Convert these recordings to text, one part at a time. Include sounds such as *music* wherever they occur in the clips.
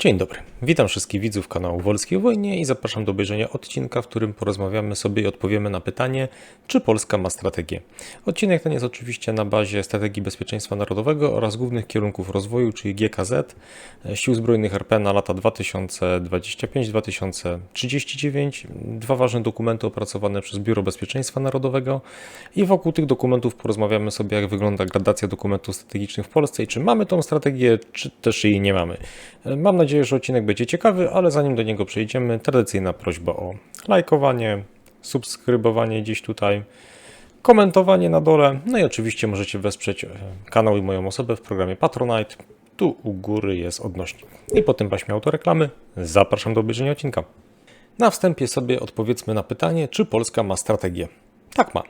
Dzień dobry. Witam wszystkich widzów kanału Wolskiej Wojnie i zapraszam do obejrzenia odcinka, w którym porozmawiamy sobie i odpowiemy na pytanie, czy Polska ma strategię. Odcinek ten jest oczywiście na bazie Strategii Bezpieczeństwa Narodowego oraz głównych kierunków rozwoju, czyli GKZ, e, Sił Zbrojnych RP na lata 2025-2039. Dwa ważne dokumenty opracowane przez Biuro Bezpieczeństwa Narodowego i wokół tych dokumentów porozmawiamy sobie, jak wygląda gradacja dokumentów strategicznych w Polsce i czy mamy tą strategię, czy też jej nie mamy. E, Mam nadzieję, że odcinek będzie ciekawy, ale zanim do niego przejdziemy, tradycyjna prośba o lajkowanie, subskrybowanie gdzieś tutaj, komentowanie na dole, no i oczywiście możecie wesprzeć e, kanał i moją osobę w programie Patronite. Tu u góry jest odnośnik. I po tym paśmie autoreklamy zapraszam do obejrzenia odcinka. Na wstępie sobie odpowiedzmy na pytanie, czy Polska ma strategię. Tak ma.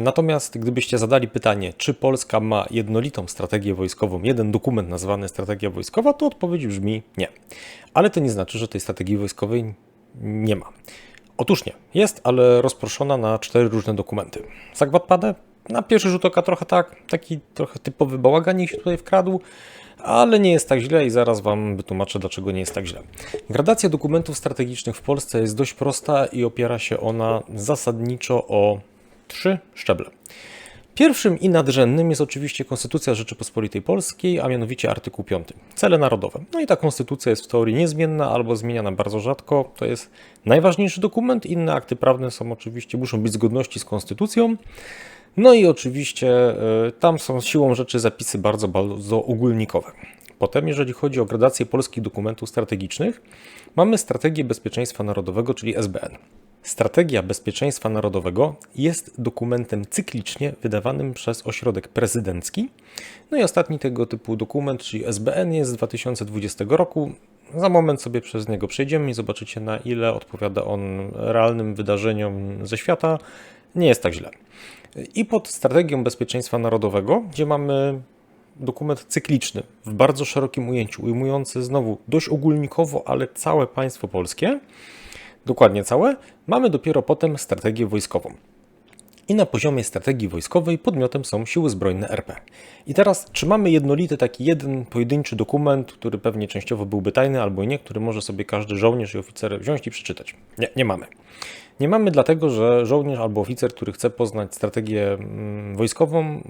Natomiast gdybyście zadali pytanie, czy Polska ma jednolitą strategię wojskową, jeden dokument nazwany strategia wojskowa, to odpowiedź brzmi nie. Ale to nie znaczy, że tej strategii wojskowej nie ma. Otóż nie. Jest, ale rozproszona na cztery różne dokumenty. Zagwadpadę? Na pierwszy rzut oka trochę tak, taki trochę typowy bałaganik się tutaj wkradł, ale nie jest tak źle i zaraz Wam wytłumaczę, dlaczego nie jest tak źle. Gradacja dokumentów strategicznych w Polsce jest dość prosta i opiera się ona zasadniczo o trzy szczeble. Pierwszym i nadrzędnym jest oczywiście Konstytucja Rzeczypospolitej Polskiej, a mianowicie artykuł 5. Cele narodowe. No i ta konstytucja jest w teorii niezmienna albo zmieniana bardzo rzadko. To jest najważniejszy dokument. Inne akty prawne są oczywiście, muszą być zgodności z konstytucją. No i oczywiście y, tam są siłą rzeczy zapisy bardzo, bardzo ogólnikowe. Potem, jeżeli chodzi o gradację polskich dokumentów strategicznych, mamy Strategię Bezpieczeństwa Narodowego, czyli SBN. Strategia Bezpieczeństwa Narodowego jest dokumentem cyklicznie wydawanym przez ośrodek prezydencki. No i ostatni tego typu dokument, czyli SBN, jest z 2020 roku. Za moment sobie przez niego przejdziemy i zobaczycie, na ile odpowiada on realnym wydarzeniom ze świata. Nie jest tak źle. I pod Strategią Bezpieczeństwa Narodowego, gdzie mamy dokument cykliczny w bardzo szerokim ujęciu, ujmujący znowu dość ogólnikowo, ale całe państwo polskie, dokładnie całe, mamy dopiero potem strategię wojskową. I na poziomie strategii wojskowej podmiotem są siły zbrojne RP. I teraz, czy mamy jednolity taki jeden pojedynczy dokument, który pewnie częściowo byłby tajny albo nie, który może sobie każdy żołnierz i oficer wziąć i przeczytać? Nie, nie mamy. Nie mamy dlatego, że żołnierz albo oficer, który chce poznać strategię mm, wojskową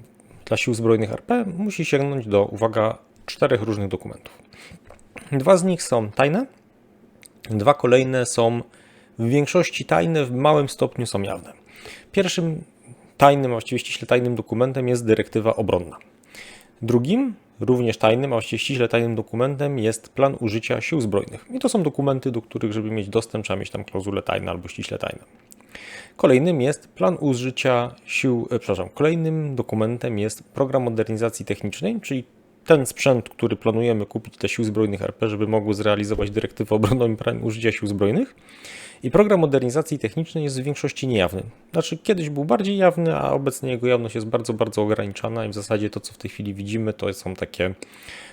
dla sił zbrojnych RP, musi sięgnąć do, uwaga, czterech różnych dokumentów. Dwa z nich są tajne, dwa kolejne są w większości tajne, w małym stopniu są jawne. Pierwszym tajnym, a właściwie ściśle tajnym dokumentem jest dyrektywa obronna. Drugim, również tajnym, a właściwie ściśle tajnym dokumentem jest plan użycia sił zbrojnych. I to są dokumenty, do których, żeby mieć dostęp, trzeba mieć tam klauzulę tajne albo ściśle tajne. Kolejnym jest plan użycia sił, e, przepraszam, kolejnym dokumentem jest program modernizacji technicznej, czyli ten sprzęt, który planujemy kupić dla sił zbrojnych RP, żeby mogły zrealizować dyrektywę obronną i użycia sił zbrojnych. I program modernizacji technicznej jest w większości niejawny. Znaczy, kiedyś był bardziej jawny, a obecnie jego jawność jest bardzo, bardzo ograniczona i w zasadzie to, co w tej chwili widzimy, to są takie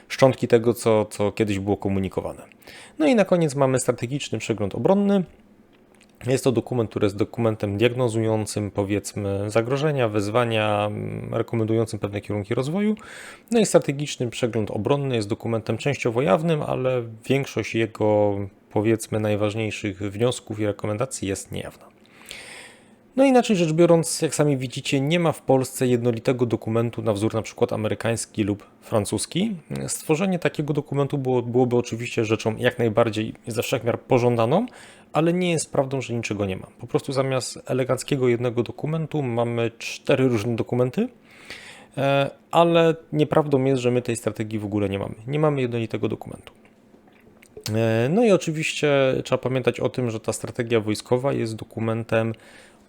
szczątki tego, co, co kiedyś było komunikowane. No i na koniec mamy strategiczny przegląd obronny. Jest to dokument, który jest dokumentem diagnozującym, powiedzmy, zagrożenia, wyzwania, rekomendującym pewne kierunki rozwoju. No i strategiczny przegląd obronny jest dokumentem częściowo jawnym, ale większość jego, powiedzmy, najważniejszych wniosków i rekomendacji jest niejawna. No inaczej rzecz biorąc, jak sami widzicie, nie ma w Polsce jednolitego dokumentu na wzór przykład amerykański lub francuski. Stworzenie takiego dokumentu było, byłoby oczywiście rzeczą jak najbardziej ze wszechmiar pożądaną, ale nie jest prawdą, że niczego nie ma. Po prostu zamiast eleganckiego jednego dokumentu mamy cztery różne dokumenty, e, ale nieprawdą jest, że my tej strategii w ogóle nie mamy. Nie mamy jednolitego dokumentu. E, No i oczywiście trzeba pamiętać o tym, że ta strategia wojskowa jest dokumentem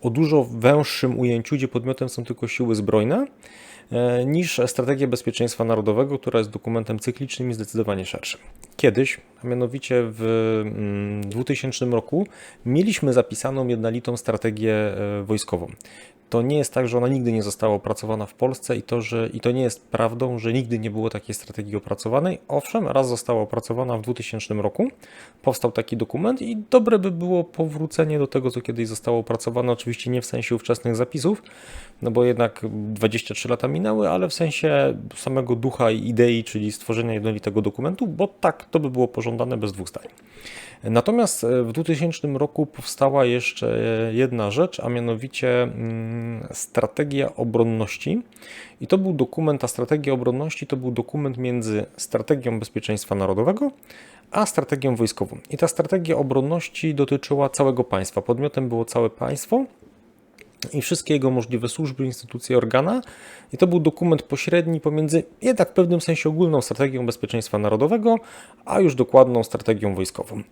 o dużo węższym ujęciu, gdzie podmiotem są tylko siły zbrojne, e, niż strategia bezpieczeństwa narodowego, która jest dokumentem cyklicznym i zdecydowanie szerszym. Kiedyś, a mianowicie w mm, 2000 roku, mieliśmy zapisaną jednolitą strategię e, wojskową. To nie jest tak, że ona nigdy nie została opracowana w Polsce i to, że, i to nie jest prawdą, że nigdy nie było takiej strategii opracowanej. Owszem, raz została opracowana w 2000 roku, powstał taki dokument i dobre by było powrócenie do tego, co kiedyś zostało opracowane, oczywiście nie w sensie ówczesnych zapisów, no bo jednak 23 lata minęły, ale w sensie samego ducha i idei, czyli stworzenia jednolitego dokumentu, bo tak, to by było pożądane bez dwóch zdań. Natomiast w 2000 roku powstała jeszcze jedna rzecz, a mianowicie mm, strategia obronności. I to był dokument, a strategia obronności to był dokument między strategią bezpieczeństwa narodowego a strategią wojskową. I ta strategia obronności dotyczyła całego państwa. Podmiotem było całe państwo i wszystkie jego możliwe służby, instytucje, organa. I to był dokument pośredni pomiędzy jednak w pewnym sensie ogólną strategią bezpieczeństwa narodowego, a już dokładną strategią wojskową.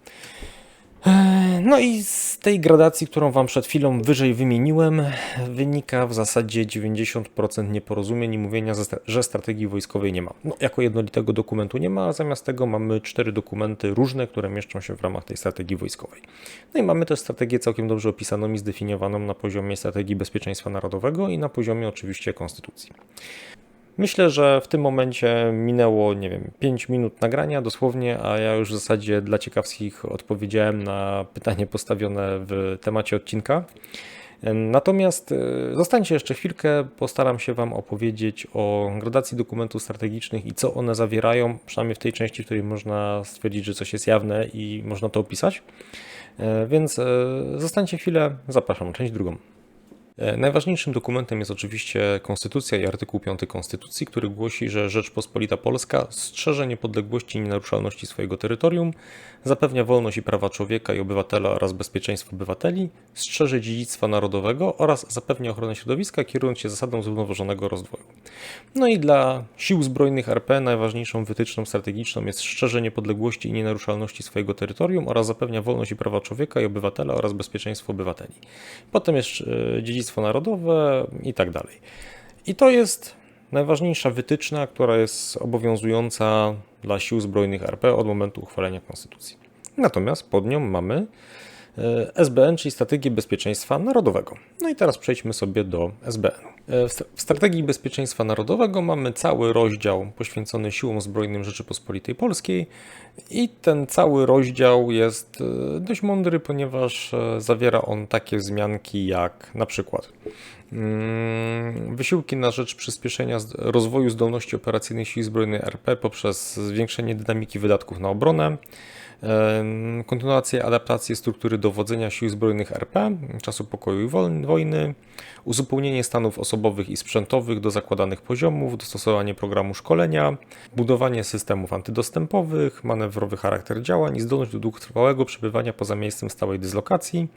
No i z tej gradacji, którą Wam przed chwilą wyżej wymieniłem, wynika w zasadzie 90% nieporozumień i mówienia, że strategii wojskowej nie ma. No, jako jednolitego dokumentu nie ma, a zamiast tego mamy cztery dokumenty różne, które mieszczą się w ramach tej strategii wojskowej. No i mamy też strategię całkiem dobrze opisaną i zdefiniowaną na poziomie strategii bezpieczeństwa narodowego i na poziomie oczywiście konstytucji. Myślę, że w tym momencie minęło, nie wiem, 5 minut nagrania dosłownie, a ja już w zasadzie dla ciekawskich odpowiedziałem na pytanie postawione w temacie odcinka. Natomiast e, zostańcie jeszcze chwilkę, postaram się Wam opowiedzieć o gradacji dokumentów strategicznych i co one zawierają, przynajmniej w tej części, w której można stwierdzić, że coś jest jawne i można to opisać. E, więc e, zostańcie chwilę, zapraszam, część drugą. E, najważniejszym dokumentem jest oczywiście Konstytucja i artykuł 5 Konstytucji, który głosi, że Rzeczpospolita Polska strzeże niepodległości i nienaruszalności swojego terytorium, zapewnia wolność i prawa człowieka i obywatela oraz bezpieczeństwo obywateli, strzeże dziedzictwa narodowego oraz zapewnia ochronę środowiska, kierując się zasadą zrównoważonego rozwoju. No i dla sił zbrojnych RP najważniejszą wytyczną strategiczną jest strzeże niepodległości i nienaruszalności swojego terytorium oraz zapewnia wolność i prawa człowieka i obywatela oraz bezpieczeństwo obywateli. Potem jest e, dziedzictwo narodowe i tak dalej. I to jest najważniejsza wytyczna, która jest obowiązująca dla sił zbrojnych RP od momentu uchwalenia konstytucji. Natomiast pod nią mamy SBN, czyli Strategię Bezpieczeństwa Narodowego. No i teraz przejdźmy sobie do SBN. E, w Strategii Bezpieczeństwa Narodowego mamy cały rozdział poświęcony siłom zbrojnym Rzeczypospolitej Polskiej i ten cały rozdział jest e, dość mądry, ponieważ zawiera on takie wzmianki jak na przykład mm, wysiłki na rzecz przyspieszenia rozwoju zdolności operacyjnych Sił Zbrojnych RP poprzez zwiększenie dynamiki wydatków na obronę, kontynuację adaptacji struktury dowodzenia sił zbrojnych RP, czasu pokoju i wojny, uzupełnienie stanów osobowych i sprzętowych do zakładanych poziomów, dostosowanie programu szkolenia, budowanie systemów antydostępowych, manewrowy charakter działań i zdolność do długotrwałego przebywania poza miejscem stałej dyslokacji.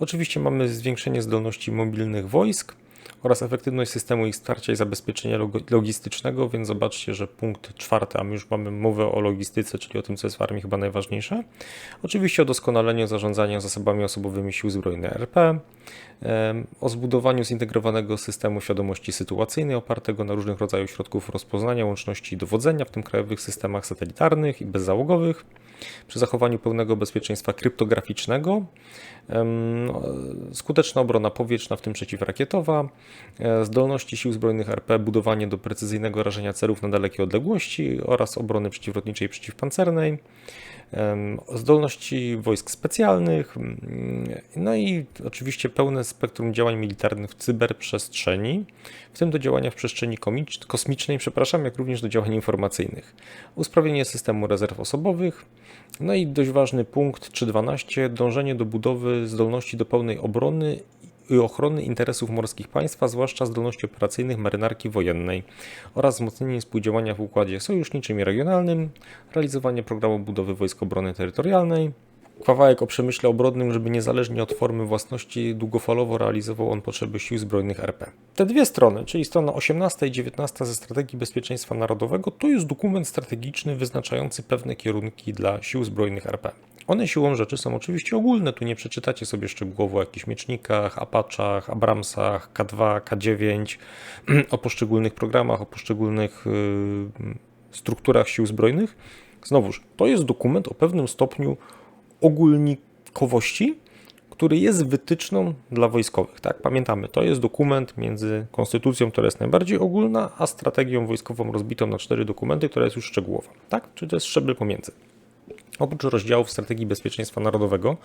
Oczywiście mamy zwiększenie zdolności mobilnych wojsk, oraz efektywność systemu ich wsparcia i zabezpieczenia logistycznego, więc zobaczcie, że punkt czwarty, a my już mamy mowę o logistyce, czyli o tym, co jest w armii chyba najważniejsze. Oczywiście o doskonaleniu zarządzania zasobami osobowymi Sił Zbrojnych RP, o zbudowaniu zintegrowanego systemu świadomości sytuacyjnej opartego na różnych rodzajach środków rozpoznania, łączności i dowodzenia, w tym krajowych systemach satelitarnych i bezzałogowych, przy zachowaniu pełnego bezpieczeństwa kryptograficznego, skuteczna obrona powietrzna, w tym przeciwrakietowa, e, zdolności sił zbrojnych RP, budowanie do precyzyjnego rażenia celów na dalekie odległości oraz obrony przeciwlotniczej i przeciwpancernej, zdolności wojsk specjalnych, no i oczywiście pełne spektrum działań militarnych w cyberprzestrzeni, w tym do działania w przestrzeni kosmicznej, przepraszam, jak również do działań informacyjnych. Usprawnienie systemu rezerw osobowych, no i dość ważny punkt 3.12, dążenie do budowy zdolności do pełnej obrony i ochrony interesów morskich państwa, zwłaszcza zdolności operacyjnych marynarki wojennej oraz wzmocnienie współdziałania w układzie sojuszniczym i regionalnym, realizowanie programu budowy Wojsk Obrony Terytorialnej, kawałek o przemyśle obronnym, żeby niezależnie od formy własności długofalowo realizował on potrzeby sił zbrojnych RP. Te dwie strony, czyli strona 18 i 19 ze Strategii Bezpieczeństwa Narodowego, to jest dokument strategiczny wyznaczający pewne kierunki dla sił zbrojnych RP. One siłą rzeczy są oczywiście ogólne, tu nie przeczytacie sobie szczegółowo o jakichś miecznikach, Apachach, Abramsach, K2, K9, *clears throat* o poszczególnych programach, o poszczególnych yy, strukturach sił zbrojnych. Znowuż, to jest dokument o pewnym stopniu ogólnikowości, który jest wytyczną dla wojskowych. Tak, pamiętamy, to jest dokument między konstytucją, która jest najbardziej ogólna, a strategią wojskową rozbitą na cztery dokumenty, która jest już szczegółowa. Tak, czyli to jest szczebel pomiędzy. Oprócz rozdziałów strategii bezpieczeństwa narodowego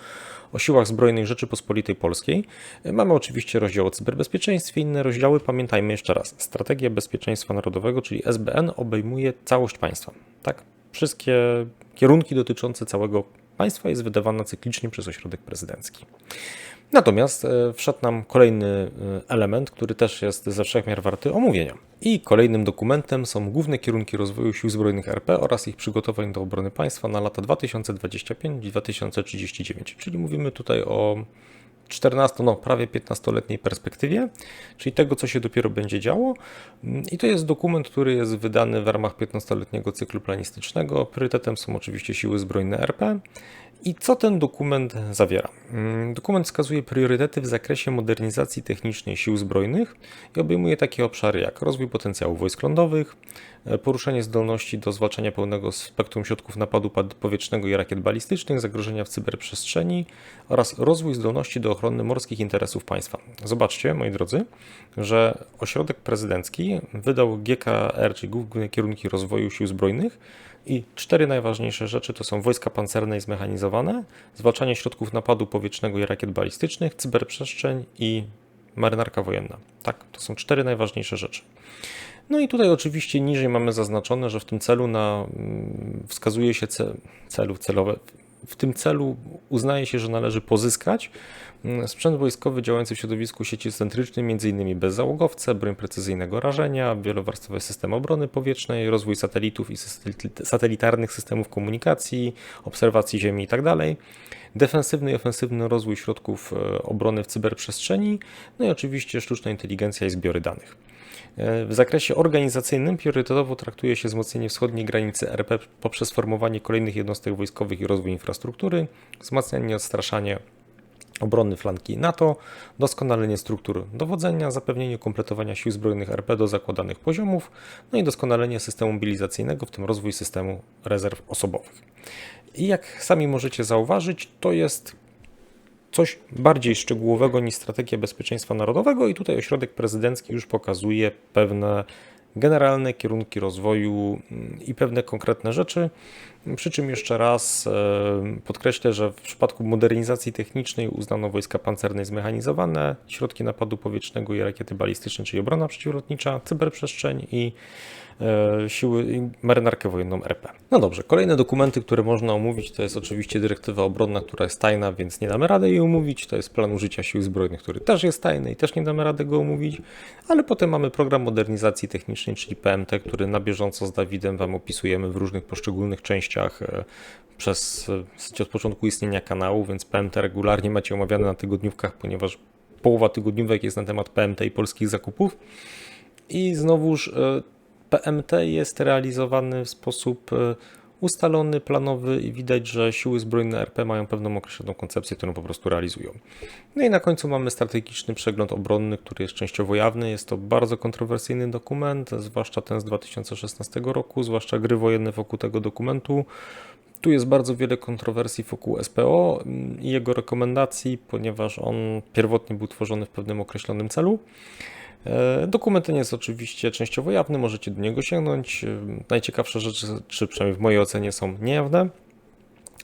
o siłach zbrojnych Rzeczypospolitej Polskiej, mamy oczywiście rozdział o cyberbezpieczeństwie, inne rozdziały. Pamiętajmy jeszcze raz, strategia bezpieczeństwa narodowego, czyli SBN, obejmuje całość państwa. Tak, wszystkie kierunki dotyczące całego państwa jest wydawana cyklicznie przez ośrodek prezydencki. Natomiast e, wszedł nam kolejny e, element, który też jest ze wszechmiar warty omówienia. I kolejnym dokumentem są główne kierunki rozwoju Sił Zbrojnych RP oraz ich przygotowań do obrony państwa na lata 2025-2039. Czyli mówimy tutaj o 14, no prawie 15-letniej perspektywie, czyli tego, co się dopiero będzie działo. I to jest dokument, który jest wydany w ramach 15-letniego cyklu planistycznego. Priorytetem są oczywiście siły zbrojne RP. I co ten dokument zawiera? Mm, dokument wskazuje priorytety w zakresie modernizacji technicznej sił zbrojnych i obejmuje takie obszary jak rozwój potencjału wojsk lądowych, e, poruszenie zdolności do zwalczania pełnego spektrum środków napadu powietrznego i rakiet balistycznych, zagrożenia w cyberprzestrzeni oraz rozwój zdolności do ochrony morskich interesów państwa. Zobaczcie, moi drodzy, że ośrodek prezydencki wydał GKR, czyli Główne Kierunki Rozwoju Sił Zbrojnych, i cztery najważniejsze rzeczy to są wojska pancerne i zmechanizowane, zwalczanie środków napadu powietrznego i rakiet balistycznych, cyberprzestrzeń i marynarka wojenna. Tak, to są cztery najważniejsze rzeczy. No i tutaj oczywiście niżej mamy zaznaczone, że w tym celu na, mm, wskazuje się cel, celu celowe, w tym celu uznaje się, że należy pozyskać mm, sprzęt wojskowy działający w środowisku sieci centrycznej, m.in. bezzałogowce, broń precyzyjnego rażenia, wielowarstwowy system obrony powietrznej, rozwój satelitów i satelitarnych systemów komunikacji, obserwacji Ziemi itd., tak defensywny i ofensywny rozwój środków e, obrony w cyberprzestrzeni, no i oczywiście sztuczna inteligencja i zbiory danych. W zakresie organizacyjnym priorytetowo traktuje się wzmocnienie wschodniej granicy RP poprzez formowanie kolejnych jednostek wojskowych i rozwój infrastruktury, wzmacnianie i odstraszanie obrony flanki NATO, doskonalenie struktur dowodzenia, zapewnienie kompletowania sił zbrojnych RP do zakładanych poziomów, no i doskonalenie systemu mobilizacyjnego, w tym rozwój systemu rezerw osobowych. I jak sami możecie zauważyć, to jest coś bardziej szczegółowego niż strategia bezpieczeństwa narodowego i tutaj ośrodek prezydencki już pokazuje pewne generalne kierunki rozwoju mm, i pewne konkretne rzeczy. Przy czym jeszcze raz e, podkreślę, że w przypadku modernizacji technicznej uznano wojska pancerne zmechanizowane, środki napadu powietrznego i rakiety balistyczne, czyli obrona przeciwlotnicza, cyberprzestrzeń i siły marynarkę wojenną RP. No dobrze, kolejne dokumenty, które można omówić, to jest oczywiście dyrektywa obronna, która jest tajna, więc nie damy rady jej omówić. To jest plan użycia sił zbrojnych, który też jest tajny i też nie damy rady go omówić. Ale potem mamy program modernizacji technicznej, czyli PMT, który na bieżąco z Dawidem Wam opisujemy w różnych poszczególnych częściach e, przez e, od początku istnienia kanału, więc PMT regularnie macie omawiane na tygodniówkach, ponieważ połowa tygodniówek jest na temat PMT i polskich zakupów. I znowuż PMT jest realizowany w sposób e, ustalony, planowy i widać, że siły zbrojne RP mają pewną określoną koncepcję, którą po prostu realizują. No i na końcu mamy strategiczny przegląd obronny, który jest częściowo jawny. Jest to bardzo kontrowersyjny dokument, zwłaszcza ten z 2016 roku, zwłaszcza gry wojenne wokół tego dokumentu. Tu jest bardzo wiele kontrowersji wokół SPO i jego rekomendacji, ponieważ on pierwotnie był tworzony w pewnym określonym celu. E, dokument ten jest oczywiście częściowo jawny, możecie do niego sięgnąć. E, najciekawsze rzeczy, czy przynajmniej w mojej ocenie, są niejawne.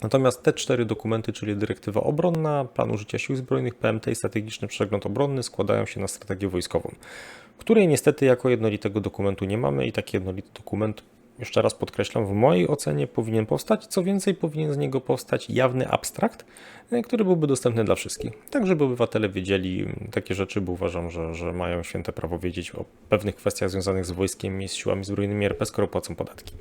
Natomiast te cztery dokumenty, czyli dyrektywa obronna, plan użycia sił zbrojnych, PMT i strategiczny przegląd obronny składają się na strategię wojskową, której niestety jako jednolitego dokumentu nie mamy i taki jednolity dokument jeszcze raz podkreślam, w mojej ocenie powinien powstać. Co więcej, powinien z niego powstać jawny abstrakt, e, który byłby dostępny dla wszystkich. Tak, żeby obywatele wiedzieli takie rzeczy, bo uważam, że, że mają święte prawo wiedzieć o pewnych kwestiach związanych z wojskiem i z siłami zbrojnymi RP, skoro płacą podatki.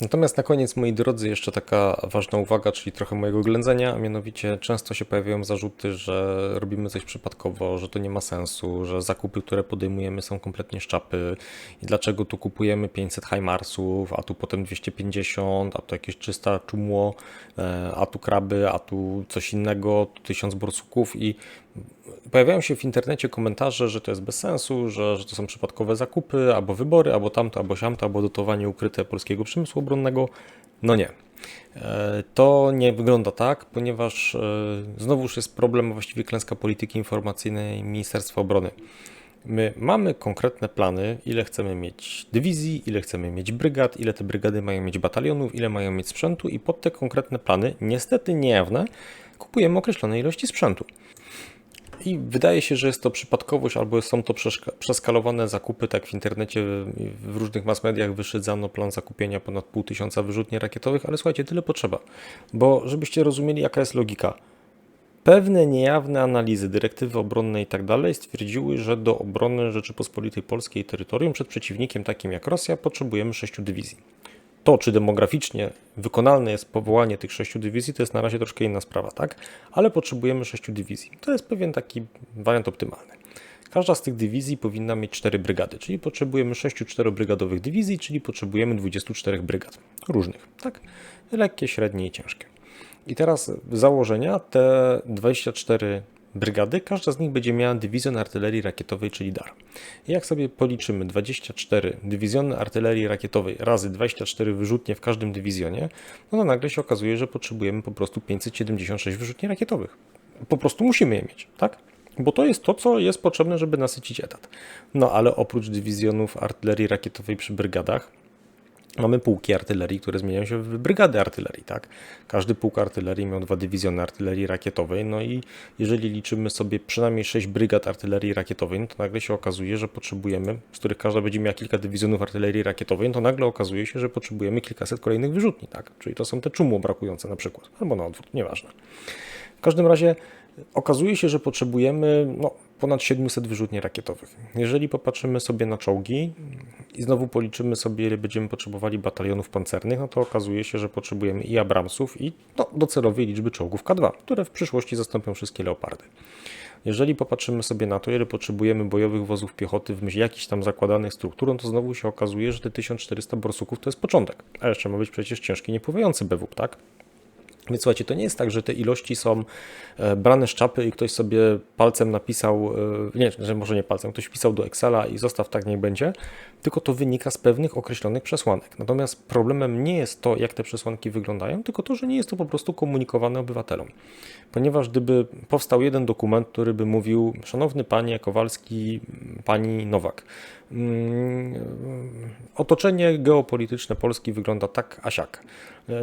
Natomiast na koniec, moi drodzy, jeszcze taka ważna uwaga, czyli trochę mojego ględzenia, a mianowicie często się pojawiają zarzuty, że robimy coś przypadkowo, że to nie ma sensu, że zakupy, które podejmujemy są kompletnie szczapy i dlaczego tu kupujemy 500 Himarsów, a tu potem 250, a tu jakieś 300 czumło, e, a tu kraby, a tu coś innego, tu 1000 borsuków i pojawiają się w internecie komentarze, że to jest bez sensu, że, że to są przypadkowe zakupy, albo wybory, albo tamto, albo siamto, albo dotowanie ukryte polskiego przemysłu obronnego. No nie. E, To nie wygląda tak, ponieważ e, znowuż jest problem, właściwie klęska polityki informacyjnej Ministerstwa Obrony. My mamy konkretne plany, ile chcemy mieć dywizji, ile chcemy mieć brygad, ile te brygady mają mieć batalionów, ile mają mieć sprzętu i pod te konkretne plany, niestety niejawne, kupujemy określone ilości sprzętu. I wydaje się, że jest to przypadkowość, albo są to przeskalowane zakupy, tak w internecie, w- różnych mass mediach wyszydzano plan zakupienia ponad pół tysiąca wyrzutni rakietowych, ale słuchajcie, tyle potrzeba. Bo żebyście rozumieli, jaka jest logika. Pewne niejawne analizy, dyrektywy obronne i tak dalej stwierdziły, że do obrony Rzeczypospolitej Polskiej terytorium przed przeciwnikiem takim jak Rosja potrzebujemy sześciu dywizji. To, czy demograficznie wykonalne jest powołanie tych sześciu dywizji, to jest na razie troszkę inna sprawa, tak? Ale potrzebujemy sześciu dywizji. To jest pewien taki wariant optymalny. Każda z tych dywizji powinna mieć cztery brygady, czyli potrzebujemy sześciu czterobrygadowych dywizji, czyli potrzebujemy 24 brygad różnych, tak? Lekkie, średnie i ciężkie. I teraz założenia te 24 brygady, każda z nich będzie miała dywizjon artylerii rakietowej, czyli DAR. Jak sobie policzymy 24 dywizjony artylerii rakietowej razy 24 wyrzutnie w każdym dywizjonie, no to nagle się okazuje, że potrzebujemy po prostu 576 wyrzutni rakietowych. Po prostu musimy je mieć, tak? Bo to jest to, co jest potrzebne, żeby nasycić etat. No ale oprócz dywizjonów artylerii rakietowej przy brygadach, Mamy pułki artylerii, które zmieniają się w brygady artylerii, tak? Każdy pułk artylerii miał dwa dywizjony artylerii rakietowej, no i jeżeli liczymy sobie przynajmniej sześć brygad artylerii rakietowej, no to nagle się okazuje, że potrzebujemy, z których każda będzie miała kilka dywizjonów artylerii rakietowej, no to nagle okazuje się, że potrzebujemy kilkaset kolejnych wyrzutni, tak? Czyli to są te czumu brakujące na przykład, albo na odwrót, nieważne. W każdym razie okazuje się, że potrzebujemy no, ponad 700 wyrzutni rakietowych. Jeżeli popatrzymy sobie na czołgi i znowu policzymy sobie, ile będziemy potrzebowali batalionów pancernych, no to okazuje się, że potrzebujemy i Abramsów, i no, docelowej liczby czołgów K2, które w przyszłości zastąpią wszystkie Leopardy. Jeżeli popatrzymy sobie na to, ile potrzebujemy bojowych wozów piechoty w myśl jakichś tam zakładanych struktur, no to znowu się okazuje, że te 1400 borsuków to jest początek. A jeszcze ma być przecież ciężki, niepływający BWP, tak? Więc słuchajcie, to nie jest tak, że te ilości są e, brane z czapy i ktoś sobie palcem napisał, e, nie, że może nie palcem, ktoś pisał do Excela i zostaw tak niech będzie, tylko to wynika z pewnych określonych przesłanek. Natomiast problemem nie jest to, jak te przesłanki wyglądają, tylko to, że nie jest to po prostu komunikowane obywatelom. Ponieważ gdyby powstał jeden dokument, który by mówił, szanowny panie Kowalski, pani Nowak, otoczenie geopolityczne Polski wygląda tak a siak.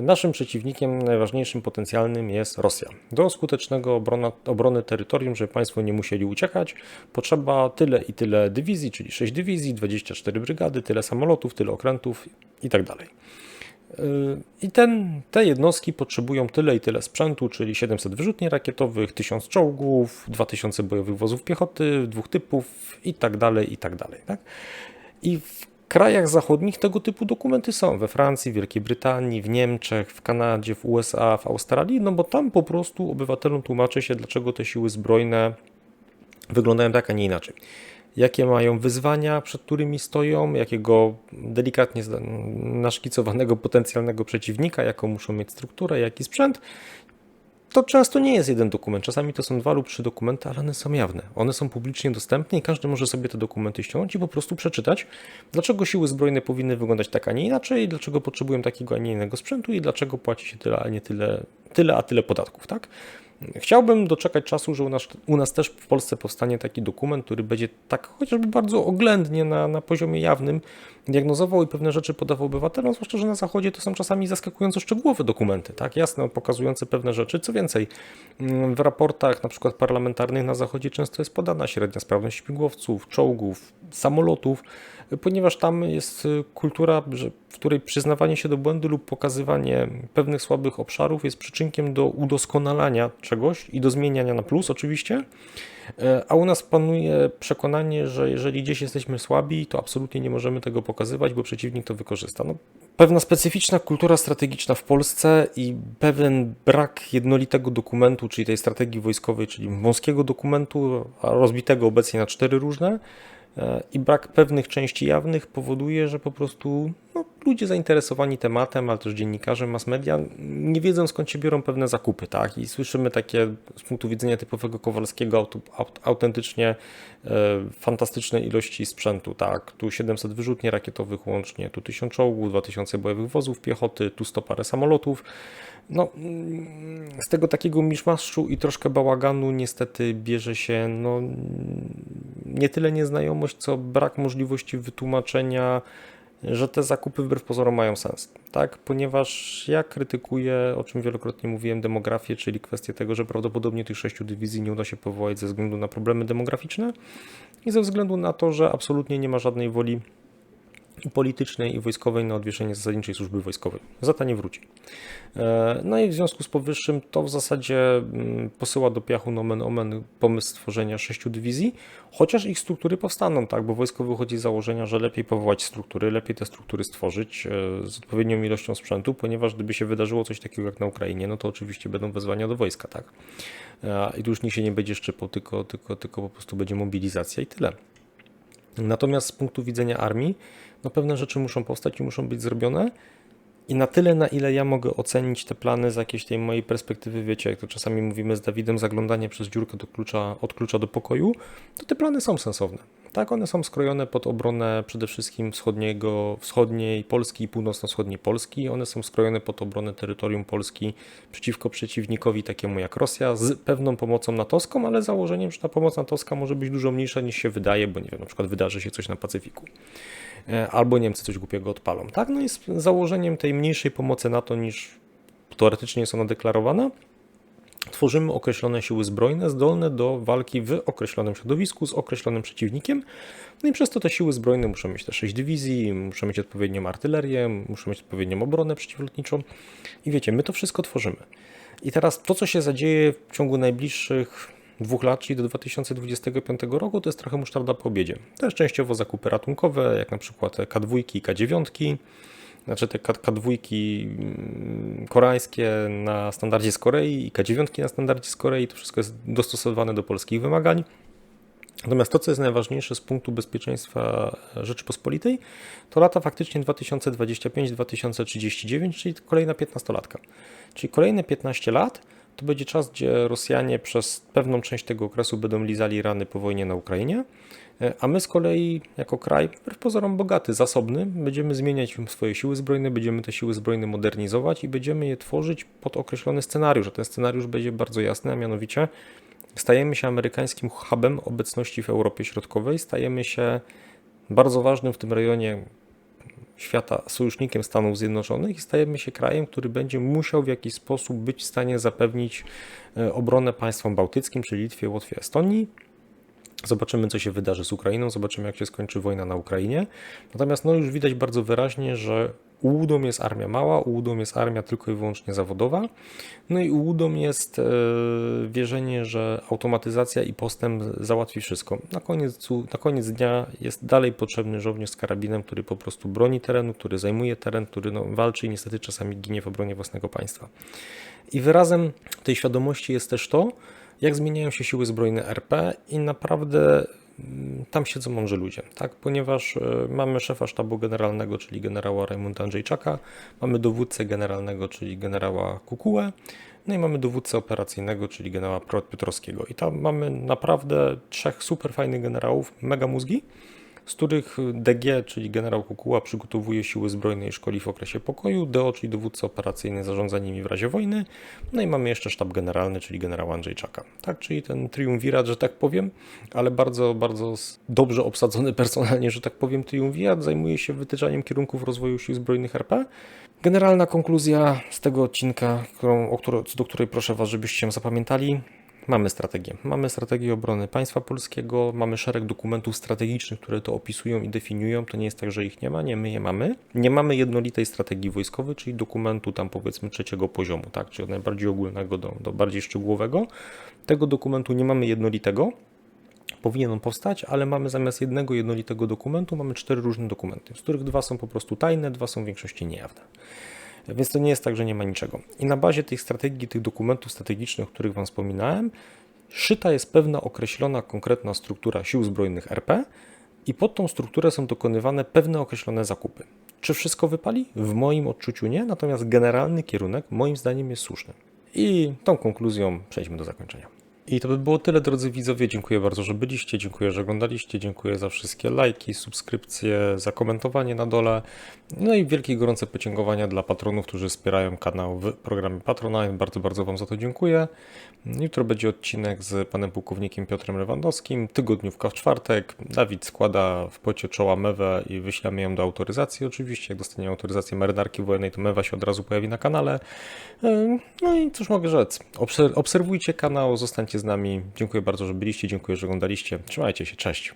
Naszym przeciwnikiem najważniejszym potencjalnym jest Rosja. Do skutecznego obrona, obrony terytorium, żeby państwo nie musieli uciekać, potrzeba tyle i tyle dywizji, czyli 6 dywizji, 24 brygady, tyle samolotów, tyle okrętów i tak. I ten, te jednostki potrzebują tyle i tyle sprzętu, czyli 700 wyrzutni rakietowych, 1000 czołgów, 2000 bojowych wozów piechoty dwóch typów i tak dalej, i tak dalej. Tak? I w krajach zachodnich tego typu dokumenty są. We Francji, Wielkiej Brytanii, w Niemczech, w Kanadzie, w USA, w Australii, no bo tam po prostu obywatelom tłumaczy się, dlaczego te siły zbrojne wyglądają tak, a nie inaczej jakie mają wyzwania, przed którymi stoją, jakiego delikatnie naszkicowanego potencjalnego przeciwnika, jaką muszą mieć strukturę, jaki sprzęt. To często nie jest jeden dokument, czasami to są dwa lub trzy dokumenty, ale one są jawne. One są publicznie dostępne i każdy może sobie te dokumenty ściągnąć i po prostu przeczytać, dlaczego siły zbrojne powinny wyglądać tak, a nie inaczej, dlaczego potrzebują takiego, a nie innego sprzętu i dlaczego płaci się tyle, a nie tyle, tyle a tyle podatków, tak? Chciałbym doczekać czasu, że u nas, u nas, też w Polsce powstanie taki dokument, który będzie tak chociażby bardzo oględnie na, na poziomie jawnym diagnozował i pewne rzeczy podawał obywatelom, zwłaszcza, że na Zachodzie to są czasami zaskakująco szczegółowe dokumenty, tak, jasne, pokazujące pewne rzeczy. Co więcej, w raportach na przykład parlamentarnych na Zachodzie często jest podana średnia sprawność śmigłowców, czołgów, samolotów, ponieważ tam jest kultura, że, w której przyznawanie się do błędu lub pokazywanie pewnych słabych obszarów jest przyczynkiem do udoskonalania czegoś i do zmieniania na plus oczywiście, a u nas panuje przekonanie, że jeżeli gdzieś jesteśmy słabi, to absolutnie nie możemy tego pokazywać, bo przeciwnik to wykorzysta. No, pewna specyficzna kultura strategiczna w Polsce i pewien brak jednolitego dokumentu, czyli tej strategii wojskowej, czyli wąskiego dokumentu, rozbitego obecnie na cztery różne, E, I brak pewnych części jawnych powoduje, że po prostu no, ludzie zainteresowani tematem, ale też dziennikarze, mass media nie wiedzą skąd się biorą pewne zakupy, tak? I słyszymy takie z punktu widzenia typowego Kowalskiego aut, aut, autentycznie e, fantastyczne ilości sprzętu, tak? Tu 700 wyrzutni rakietowych łącznie, tu 1000 czołgów, 2000 bojowych wozów piechoty, tu 100 parę samolotów. No, mm, z tego takiego miszmaszu i troszkę bałaganu niestety bierze się no, nie tyle nieznajomość, co brak możliwości wytłumaczenia, że te zakupy wbrew pozorom mają sens, tak? Ponieważ ja krytykuję, o czym wielokrotnie mówiłem, demografię, czyli kwestię tego, że prawdopodobnie tych sześciu dywizji nie uda się powołać ze względu na problemy demograficzne i ze względu na to, że absolutnie nie ma żadnej woli politycznej i wojskowej na odwieszenie zasadniczej służby wojskowej. Zata nie wróci. E, no i w związku z powyższym to w zasadzie mm, posyła do piachu nomen omen pomysł stworzenia sześciu dywizji, chociaż ich struktury powstaną, tak, bo wojsko wychodzi z założenia, że lepiej powołać struktury, lepiej te struktury stworzyć e, z odpowiednią ilością sprzętu, ponieważ gdyby się wydarzyło coś takiego jak na Ukrainie, no to oczywiście będą wezwania do wojska, tak. E, I tu już nikt się nie będzie szczypał, tylko, tylko, tylko po prostu będzie mobilizacja i tyle. Natomiast z punktu widzenia armii, no pewne rzeczy muszą powstać i muszą być zrobione. I na tyle, na ile ja mogę ocenić te plany z jakiejś tej mojej perspektywy, wiecie, jak to czasami mówimy z Dawidem, zaglądanie przez dziurkę do klucza, od klucza do pokoju, to te plany są sensowne. Tak, one są skrojone pod obronę przede wszystkim wschodniego, wschodniej Polski i północno-wschodniej Polski. One są skrojone pod obronę terytorium Polski przeciwko przeciwnikowi takiemu jak Rosja z pewną pomocą natowską, ale założeniem, że ta pomoc natowska może być dużo mniejsza niż się wydaje, bo nie wiem, na przykład wydarzy się coś na Pacyfiku. E, albo Niemcy coś głupiego odpalą. Tak, no jest założeniem tej mniejszej pomocy NATO niż teoretycznie jest ona deklarowana. Tworzymy określone siły zbrojne zdolne do walki w określonym środowisku z określonym przeciwnikiem. No i przez to te siły zbrojne muszą mieć te 6 dywizji, muszą mieć odpowiednią artylerię, muszą mieć odpowiednią obronę przeciwlotniczą. I wiecie, my to wszystko tworzymy. I teraz to, co się zadzieje w ciągu najbliższych dwóch lat, czyli do 2025 roku, to jest trochę musztarda po obiedzie. Też częściowo zakupy ratunkowe, jak na przykład K2 i K9, znaczy te K2 mm, koreańskie na standardzie z Korei i K9 na standardzie z Korei, to wszystko jest dostosowane do polskich wymagań. Natomiast to, co jest najważniejsze z punktu bezpieczeństwa Rzeczypospolitej, to lata faktycznie 2025-2039, czyli kolejna 15-latka. Czyli kolejne 15 lat to będzie czas, gdzie Rosjanie przez pewną część tego okresu będą lizali rany po wojnie na Ukrainie, e, a my z kolei jako kraj, wbrew pozorom bogaty, zasobny, będziemy zmieniać swoje siły zbrojne, będziemy te siły zbrojne modernizować i będziemy je tworzyć pod określony scenariusz, a ten scenariusz będzie bardzo jasny, a mianowicie stajemy się amerykańskim hubem obecności w Europie Środkowej, stajemy się bardzo ważnym w tym rejonie świata sojusznikiem Stanów Zjednoczonych i stajemy się krajem, który będzie musiał w jakiś sposób być w stanie zapewnić e, obronę państwom bałtyckim, czyli Litwie, Łotwie, Estonii. Zobaczymy, co się wydarzy z Ukrainą, zobaczymy, jak się skończy wojna na Ukrainie. Natomiast no, już widać bardzo wyraźnie, że Ułudą jest armia mała, ułudą jest armia tylko i wyłącznie zawodowa. No i ułudą jest e, wierzenie, że automatyzacja i postęp załatwi wszystko. Na koniec, na koniec dnia jest dalej potrzebny żołnierz z karabinem, który po prostu broni terenu, który zajmuje teren, który no, walczy i niestety czasami ginie w obronie własnego państwa. I wyrazem tej świadomości jest też to, jak zmieniają się siły zbrojne RP i naprawdę tam siedzą mądrzy ludzie, tak? ponieważ e, mamy szefa sztabu generalnego, czyli generała Rajmunda Andrzejczaka, mamy dowódcę generalnego, czyli generała Kukułę, no i mamy dowódcę operacyjnego, czyli generała Piotrowskiego. I tam mamy naprawdę trzech super fajnych generałów, mega mózgi, z których DG, czyli generał Kukuła, przygotowuje siły zbrojne i szkoli w okresie pokoju, DO, czyli dowódca operacyjny zarządza nimi w razie wojny, no i mamy jeszcze sztab generalny, czyli generał Andrzejczaka. Tak, czyli ten triumvirat, że tak powiem, ale bardzo, bardzo dobrze obsadzony *laughs* personalnie, że tak powiem, triumvirat zajmuje się wytyczaniem kierunków rozwoju sił zbrojnych RP. Generalna konkluzja z tego odcinka, którą, do której proszę Was, żebyście ją zapamiętali, Mamy strategię. Mamy strategię obrony państwa polskiego, mamy szereg dokumentów strategicznych, które to opisują i definiują. To nie jest tak, że ich nie ma, nie, my je mamy. Nie mamy jednolitej strategii wojskowej, czyli dokumentu tam powiedzmy trzeciego poziomu, tak, czyli od najbardziej ogólnego do, do bardziej szczegółowego. Tego dokumentu nie mamy jednolitego. Powinien on powstać, ale mamy zamiast jednego jednolitego dokumentu, mamy cztery różne dokumenty, z których dwa są po prostu tajne, dwa są w większości niejawne. Więc to nie jest tak, że nie ma niczego. I na bazie tych strategii, tych dokumentów strategicznych, o których Wam wspominałem, szyta jest pewna określona, konkretna struktura sił zbrojnych RP, i pod tą strukturę są dokonywane pewne określone zakupy. Czy wszystko wypali? W moim odczuciu nie, natomiast generalny kierunek moim zdaniem jest słuszny. I tą konkluzją przejdźmy do zakończenia. I to by było tyle, drodzy widzowie. Dziękuję bardzo, że byliście, dziękuję, że oglądaliście, dziękuję za wszystkie lajki, subskrypcje, za komentowanie na dole. No i wielkie gorące podziękowania dla patronów, którzy wspierają kanał w programie Patronite. Bardzo, bardzo Wam za to dziękuję. Jutro będzie odcinek z panem pułkownikiem Piotrem Lewandowskim, tygodniówka w czwartek. Dawid składa w pocie czoła mewę i wyślemy ją do autoryzacji. Oczywiście, jak dostanie autoryzację marynarki wojennej, to mewa się od razu pojawi na kanale. No i cóż mogę rzec. Obser- Obserwujcie kanał, zostańcie z nami. Dziękuję bardzo, że byliście, dziękuję, że oglądaliście. Trzymajcie się, cześć.